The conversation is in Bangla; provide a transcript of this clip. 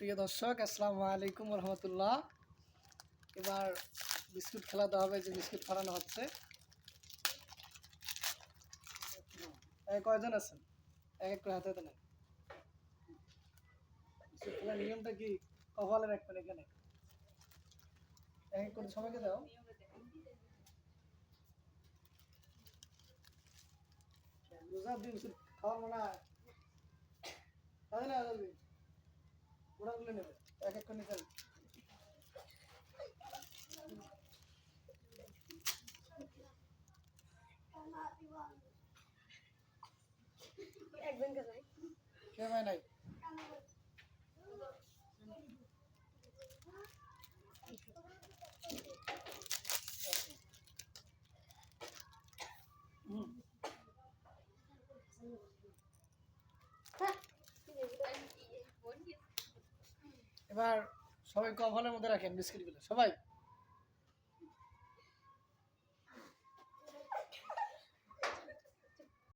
প্রিয় দর্শক, আসসালামু আলাইকুম রহমতুল্লাহ এবার বিস্কুট খেলা দেওয়া হবে, যে বিস্কুট ফালানো হচ্ছে। কয়জন আছেন? এক এক করে হাতে হাতে নেন। নিয়মটা কি? কপালে রাখবেন এখানে? এক এক করে সবাইকে দাও। রোজা দিন খাওয়ার মনে হয় না জলদি নেবে এক এক করে নিতে হবে। কে ভাই নাই এবার সবাই কভারের মধ্যে রাখেন বিস্কিটগুলো। সবাই?